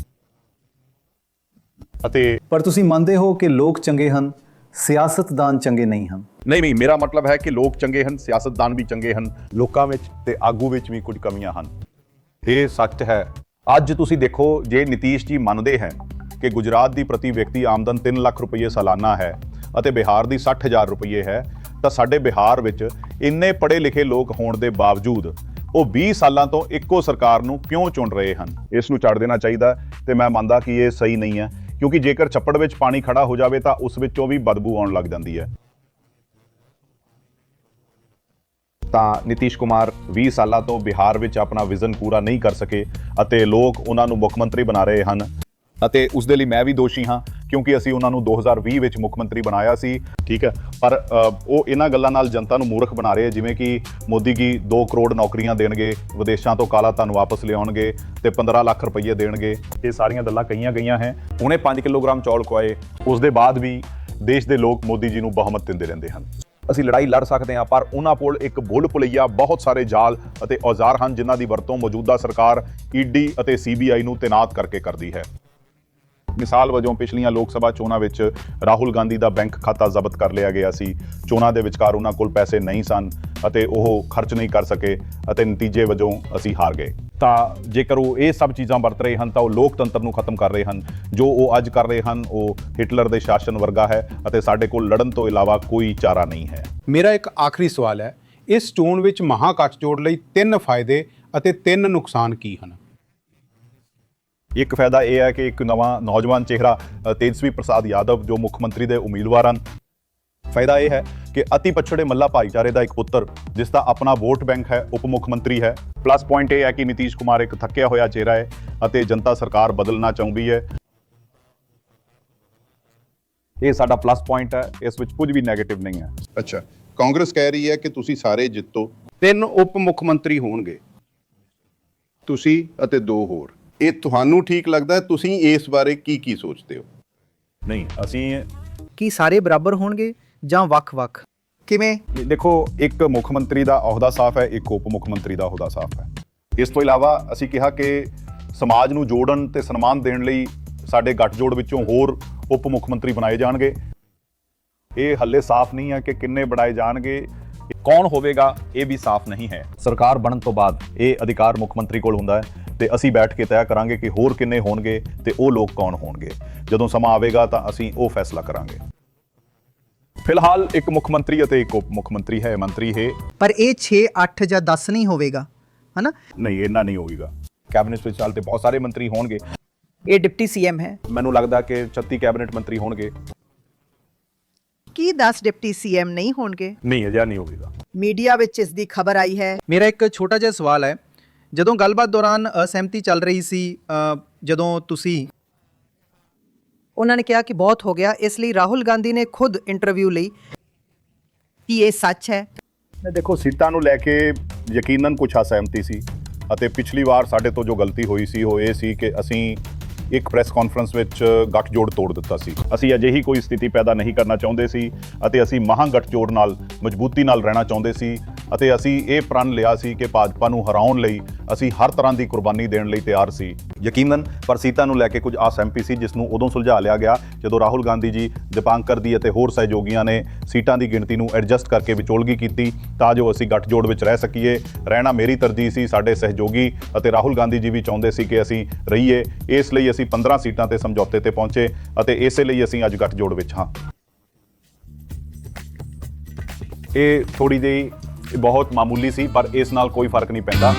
ਅਤੇ ਪਰ ਤੁਸੀਂ ਮੰਨਦੇ ਹੋ ਕਿ ਲੋਕ ਚੰਗੇ ਹਨ ਸਿਆਸਤਦਾਨ ਚੰਗੇ ਨਹੀਂ ਹਨ। ਨਹੀਂ ਨਹੀਂ ਮੇਰਾ ਮਤਲਬ ਹੈ ਕਿ ਲੋਕ ਚੰਗੇ ਹਨ ਸਿਆਸਤਦਾਨ ਵੀ ਚੰਗੇ ਹਨ ਲੋਕਾਂ ਵਿੱਚ ਤੇ ਆਗੂ ਵਿੱਚ ਵੀ ਕੁਝ ਕਮੀਆਂ ਹਨ। ਇਹ ਸੱਚ ਹੈ। ਅੱਜ ਤੁਸੀਂ ਦੇਖੋ ਜੇ ਨਿਤੀਸ਼ ਜੀ ਮੰਨਦੇ ਹੈ ਕਿ ਗੁਜਰਾਤ ਦੀ ਪ੍ਰਤੀ ਵਿਅਕਤੀ ਆਮਦਨ 3 ਲੱਖ ਰੁਪਏ ਸਾਲਾਨਾ ਹੈ ਅਤੇ ਬਿਹਾਰ ਦੀ 60000 ਰੁਪਏ ਹੈ ਤਾਂ ਸਾਡੇ ਬਿਹਾਰ ਵਿੱਚ ਇੰਨੇ ਪੜ੍ਹੇ ਲਿਖੇ ਲੋਕ ਹੋਣ ਦੇ ਬਾਵਜੂਦ ਉਹ 20 ਸਾਲਾਂ ਤੋਂ ਇੱਕੋ ਸਰਕਾਰ ਨੂੰ ਕਿਉਂ ਚੁਣ ਰਹੇ ਹਨ? ਇਸ ਨੂੰ ਛੱਡ ਦੇਣਾ ਚਾਹੀਦਾ ਤੇ ਮੈਂ ਮੰਨਦਾ ਕਿ ਇਹ ਸਹੀ ਨਹੀਂ ਹੈ। ਕਿਉਂਕਿ ਜੇਕਰ ਛੱਪੜ ਵਿੱਚ ਪਾਣੀ ਖੜਾ ਹੋ ਜਾਵੇ ਤਾਂ ਉਸ ਵਿੱਚੋਂ ਵੀ ਬਦਬੂ ਆਉਣ ਲੱਗ ਜਾਂਦੀ ਹੈ। ਤਾਂ ਨਿਤੀਸ਼ ਕੁਮਾਰ 20 ਸਾਲਾਂ ਤੋਂ ਬਿਹਾਰ ਵਿੱਚ ਆਪਣਾ ਵਿਜ਼ਨ ਪੂਰਾ ਨਹੀਂ ਕਰ ਸਕੇ ਅਤੇ ਲੋਕ ਉਹਨਾਂ ਨੂੰ ਮੁੱਖ ਮੰਤਰੀ ਬਣਾ ਰਹੇ ਹਨ। ਅਤੇ ਉਸ ਦੇ ਲਈ ਮੈਂ ਵੀ ਦੋਸ਼ੀ ਹਾਂ। ਕਿਉਂਕਿ ਅਸੀਂ ਉਹਨਾਂ ਨੂੰ 2020 ਵਿੱਚ ਮੁੱਖ ਮੰਤਰੀ ਬਣਾਇਆ ਸੀ, ਠੀਕ ਹੈ? ਪਰ ਉਹ ਇਹਨਾਂ ਗੱਲਾਂ ਨਾਲ ਜਨਤਾ ਨੂੰ ਮੂਰਖ ਬਣਾ ਰਹੇ ਜਿਵੇਂ ਕਿ ਮੋਦੀ ਜੀ 2 ਕਰੋੜ ਨੌਕਰੀਆਂ ਦੇਣਗੇ, ਵਿਦੇਸ਼ਾਂ ਤੋਂ ਕਾਲਾ ਧਨ ਵਾਪਸ ਲਿਆਉਣਗੇ ਤੇ 15 ਲੱਖ ਰੁਪਏ ਦੇਣਗੇ। ਇਹ ਸਾਰੀਆਂ ਗੱਲਾਂ ਕਹੀਆਂ ਗਈਆਂ ਹੈ। ਉਹਨੇ 5 ਕਿਲੋਗ੍ਰਾਮ ਚੌਲ ਖਵਾਏ, ਉਸ ਦੇ ਬਾਅਦ ਵੀ ਦੇਸ਼ ਦੇ ਲੋਕ ਮੋਦੀ ਜੀ ਨੂੰ ਬਹੁਮਤ ਦਿੰਦੇ ਰਹਿੰਦੇ ਹਨ। ਅਸੀਂ ਲੜਾਈ ਲੜ ਸਕਦੇ ਹਾਂ, ਪਰ ਉਹਨਾਂ ਕੋਲ ਇੱਕ ਬੁੱਲ ਪੁਲਈਆ, ਬਹੁਤ ਸਾਰੇ ਜਾਲ ਅਤੇ ਔਜ਼ਾਰ ਹਨ, ਜਿਨ੍ਹਾਂ ਦੀ ਵਰਤੋਂ ਮੌਜੂਦਾ ਸਰਕਾਰ ਈਡੀ ਅਤੇ ਸੀਬੀਆਈ ਨੂੰ ਤੈਨਾਤ ਕਰਕੇ ਕਰਦੀ ਹੈ। ਮਿਸਾਲ ਵਜੋਂ ਪਿਛਲੀਆਂ ਲੋਕ ਸਭਾ ਚੋਣਾਂ ਵਿੱਚ ਰਾਹੁਲ ਗਾਂਧੀ ਦਾ ਬੈਂਕ ਖਾਤਾ ਜ਼ਬਤ ਕਰ ਲਿਆ ਗਿਆ ਸੀ। ਚੋਣਾਂ ਦੇ ਵਿਚਕਾਰ ਉਹਨਾਂ ਕੋਲ ਪੈਸੇ ਨਹੀਂ ਸਨ ਅਤੇ ਉਹ ਖਰਚ ਨਹੀਂ ਕਰ ਸਕੇ ਅਤੇ ਨਤੀਜੇ ਵਜੋਂ ਅਸੀਂ ਹਾਰ ਗਏ। ਤਾਂ ਜੇਕਰ ਉਹ ਇਹ ਸਭ ਚੀਜ਼ਾਂ ਵਰਤ ਰਹੇ ਹਨ ਤਾਂ ਉਹ ਲੋਕਤੰਤਰ ਨੂੰ ਖਤਮ ਕਰ ਰਹੇ ਹਨ। ਜੋ ਉਹ ਅੱਜ ਕਰ ਰਹੇ ਹਨ, ਉਹ ਹਿਟਲਰ ਦੇ ਸ਼ਾਸਨ ਵਰਗਾ ਹੈ ਅਤੇ ਸਾਡੇ ਕੋਲ ਲੜਨ ਤੋਂ ਇਲਾਵਾ ਕੋਈ ਚਾਰਾ ਨਹੀਂ ਹੈ। ਮੇਰਾ ਇੱਕ ਆਖਰੀ ਸਵਾਲ ਹੈ, ਇਸ ਚੋਣ ਵਿੱਚ ਮਹਾ ਲਈ ਤਿੰਨ ਫਾਇਦੇ ਅਤੇ ਤਿੰਨ ਨੁਕਸਾਨ ਕੀ ਹਨ? ਇੱਕ ਫਾਇਦਾ ਇਹ ਹੈ ਕਿ ਇੱਕ ਨਵਾਂ ਨੌਜਵਾਨ ਚਿਹਰਾ ਤੇਜਸਵੀ ਪ੍ਰਸਾਦ ਯਾਦਵ ਜੋ ਮੁੱਖ ਮੰਤਰੀ ਦੇ ਉਮੀਦਵਾਰ ਹਨ। ਫਾਇਦਾ ਇਹ ਹੈ ਕਿ ਅਤੀ ਪਛੜੇ ਮੱਲਾ ਭਾਈਚਾਰੇ ਦਾ ਇੱਕ ਪੁੱਤਰ ਜਿਸ ਦਾ ਆਪਣਾ ਵੋਟ ਬੈਂਕ ਹੈ ਉਪ ਮੁੱਖ ਮੰਤਰੀ ਹੈ। ਪਲੱਸ ਪੁਆਇੰਟ ਇਹ ਹੈ ਕਿ ਨਿਤੀਸ਼ ਕੁਮਾਰ ਇੱਕ ਥੱਕਿਆ ਹੋਇਆ ਚਿਹਰਾ ਹੈ ਅਤੇ ਜਨਤਾ ਸਰਕਾਰ ਬਦਲਣਾ ਚਾਹੁੰਦੀ ਹੈ। ਇਹ ਸਾਡਾ ਪਲੱਸ ਪੁਆਇੰਟ ਹੈ ਇਸ ਵਿੱਚ ਕੁਝ ਵੀ 네ਗੇਟਿਵ ਨਹੀਂ ਹੈ। ਅੱਛਾ ਕਾਂਗਰਸ ਕਹਿ ਰਹੀ ਹੈ ਕਿ ਤੁਸੀਂ ਸਾਰੇ ਜਿੱਤੋ। ਤਿੰਨ ਉਪ ਮੁੱਖ ਮੰਤਰੀ ਹੋਣਗੇ। ਤੁਸੀਂ ਅਤੇ ਦੋ ਹੋਰ। ਇਹ ਤੁਹਾਨੂੰ ਠੀਕ ਲੱਗਦਾ? ਤੁਸੀਂ ਇਸ ਬਾਰੇ ਕੀ ਕੀ ਸੋਚਦੇ ਹੋ? ਨਹੀਂ ਅਸੀਂ ਕੀ ਸਾਰੇ ਬਰਾਬਰ ਹੋਣਗੇ ਜਾਂ ਵੱਖ-ਵੱਖ? ਕਿਵੇਂ? ਦੇਖੋ ਇੱਕ ਮੁੱਖ ਮੰਤਰੀ ਦਾ ਅਹੁਦਾ ਸਾਫ਼ ਹੈ ਇੱਕ ਉਪ ਮੁੱਖ ਮੰਤਰੀ ਦਾ ਅਹੁਦਾ ਸਾਫ਼ ਹੈ। ਇਸ ਤੋਂ ਇਲਾਵਾ ਅਸੀਂ ਕਿਹਾ ਕਿ ਸਮਾਜ ਨੂੰ ਜੋੜਨ ਤੇ ਸਨਮਾਨ ਦੇਣ ਲਈ ਸਾਡੇ ਗੱਠਜੋੜ ਵਿੱਚੋਂ ਹੋਰ ਉਪ ਮੁੱਖ ਮੰਤਰੀ ਬਣਾਏ ਜਾਣਗੇ। ਇਹ ਹੱਲੇ ਸਾਫ਼ ਨਹੀਂ ਹੈ ਕਿ ਕਿੰਨੇ ਬਣਾਏ ਜਾਣਗੇ। ਕੌਣ ਹੋਵੇਗਾ ਇਹ ਵੀ ਸਾਫ਼ ਨਹੀਂ ਹੈ। ਸਰਕਾਰ ਬਣਨ ਤੋਂ ਬਾਅਦ ਇਹ ਅਧਿਕਾਰ ਮੁੱਖ ਮੰਤਰੀ ਕੋਲ ਹੁੰਦਾ ਹੈ। ਤੇ ਅਸੀਂ ਬੈਠ ਕੇ ਤੈਅ ਕਰਾਂਗੇ ਕਿ ਹੋਰ ਕਿੰਨੇ ਹੋਣਗੇ ਤੇ ਉਹ ਲੋਕ ਕੌਣ ਹੋਣਗੇ। ਜਦੋਂ ਸਮਾਂ ਆਵੇਗਾ ਤਾਂ ਅਸੀਂ ਉਹ ਫੈਸਲਾ ਕਰਾਂਗੇ। ਫਿਲਹਾਲ ਇੱਕ ਮੁੱਖ ਮੰਤਰੀ ਅਤੇ ਇੱਕ ਉਪ ਮੁੱਖ ਮੰਤਰੀ ਹੈ ਮੰਤਰੀ ਹੈ। ਪਰ ਇਹ 6 8 ਜਾਂ 10 ਨਹੀਂ ਹੋਵੇਗਾ ਹਨਾ? ਨਹੀਂ ਇੰਨਾ ਨਹੀਂ ਹੋਵੇਗਾ। ਕੈਬਨਿਟ ਵਿੱਚ ਚੱਲ ਤੇ ਬਹੁਤ ਸਾਰੇ ਮੰਤਰੀ ਹੋਣਗੇ। ਇਹ ਡਿਪਟੀ ਸੀਐਮ ਹੈ। ਮੈਨੂੰ ਲੱਗਦਾ ਕਿ 36 ਕੈਬਨਿਟ ਮੰਤਰੀ ਹੋਣਗੇ। ਕੀ 10 ਡਿਪਟੀ ਸੀਐਮ ਨਹੀਂ ਹੋਣਗੇ? ਨਹੀਂ ਅਜਿਹਾ ਨਹੀਂ ਹੋਵੇਗਾ। ਮੀਡੀਆ ਵਿੱਚ ਇਸ ਦੀ ਖਬਰ ਆਈ ਹੈ। ਮੇਰਾ ਇੱਕ ਛੋਟਾ ਜਿਹਾ ਸਵਾਲ ਹੈ। ਜਦੋਂ ਗੱਲਬਾਤ ਦੌਰਾਨ ਅਸਹਿਮਤੀ ਚੱਲ ਰਹੀ ਸੀ ਜਦੋਂ ਤੁਸੀਂ ਉਹਨਾਂ ਨੇ ਕਿਹਾ ਕਿ ਬਹੁਤ ਹੋ ਗਿਆ। ਇਸ ਲਈ ਰਾਹੁਲ ਗਾਂਧੀ ਨੇ ਖੁਦ ਇੰਟਰਵਿਊ ਲਈ ਕੀ ਇਹ ਸੱਚ ਹੈ। ਦੇਖੋ ਸੀਟਾਂ ਨੂੰ ਲੈ ਕੇ ਯਕੀਨਨ ਕੁਝ ਅਸਹਿਮਤੀ ਸੀ ਅਤੇ ਪਿਛਲੀ ਵਾਰ ਸਾਡੇ ਤੋਂ ਜੋ ਗਲਤੀ ਹੋਈ ਸੀ ਉਹ ਇਹ ਸੀ ਕਿ ਅਸੀਂ ਇੱਕ ਪ੍ਰੈਸ ਕਾਨਫਰੰਸ ਵਿੱਚ ਗੱਠਜੋੜ ਤੋੜ ਦਿੱਤਾ ਸੀ। ਅਸੀਂ ਅਜਿਹੀ ਕੋਈ ਸਥਿਤੀ ਪੈਦਾ ਨਹੀਂ ਕਰਨਾ ਚਾਹੁੰਦੇ ਸੀ ਅਤੇ ਅਸੀਂ ਮਹਾਂ ਗੱਠਜੋੜ ਨਾਲ ਮਜ਼ਬੂਤੀ ਨਾਲ ਰਹਿਣਾ ਚਾਹੁੰਦੇ ਸੀ ਅਤੇ ਅਸੀਂ ਇਹ ਪ੍ਰਣ ਲਿਆ ਸੀ ਕਿ ਭਾਜਪਾ ਨੂੰ ਹਰਾਉਣ ਲਈ ਅਸੀਂ ਹਰ ਤਰ੍ਹਾਂ ਦੀ ਕੁਰਬਾਨੀ ਦੇਣ ਲਈ ਤਿਆਰ ਸੀ। ਯਕੀਨਨ ਪਰ ਸੀਟਾਂ ਨੂੰ ਲੈ ਕੇ ਕੁਝ ਅਸਹਿਮਤੀ ਸੀ, ਜਿਸ ਨੂੰ ਉਦੋਂ ਸੁਲਝਾ ਲਿਆ ਗਿਆ ਜਦੋਂ ਰਾਹੁਲ ਗਾਂਧੀ ਜੀ, ਦੀਪਾਂਕਰ ਦੀ ਅਤੇ ਹੋਰ ਸਹਿਯੋਗੀਆਂ ਨੇ ਸੀਟਾਂ ਦੀ ਗਿਣਤੀ ਨੂੰ ਐਡਜਸਟ ਕਰਕੇ ਵਿਚੋਲਗੀ ਕੀਤੀ, ਤਾਂ ਜੋ ਅਸੀਂ ਗੱਠਜੋੜ ਵਿੱਚ ਰਹਿ ਸਕੀਏ। ਰਹਿਣਾ ਮੇਰੀ ਤਰਜੀਹ ਸੀ, ਸਾਡੇ ਸਹਿਯੋਗੀ ਅਤੇ ਰਾਹੁਲ ਗਾਂਧੀ ਜੀ ਵੀ ਚਾਹੁੰਦੇ ਸੀ ਕਿ ਅਸੀਂ ਰਹੀਏ। ਇਸ ਲਈ ਅਸੀਂ 15 ਸੀਟਾਂ ਤੇ ਸਮਝੌਤੇ ਤੇ ਪਹੁੰਚੇ ਅਤੇ ਇਸੇ ਲਈ ਅਸੀਂ ਅੱਜ ਗੱਠਜੋੜ ਵਿੱਚ ਹਾਂ। ਇਹ ਥੋੜੀ ਜਿਹੀ ਬਹੁਤ ਮਾਮੂਲੀ ਸੀ, ਪਰ ਇਸ ਨਾਲ ਕੋਈ ਫ਼ਰਕ ਨਹੀਂ ਪੈਂਦਾ।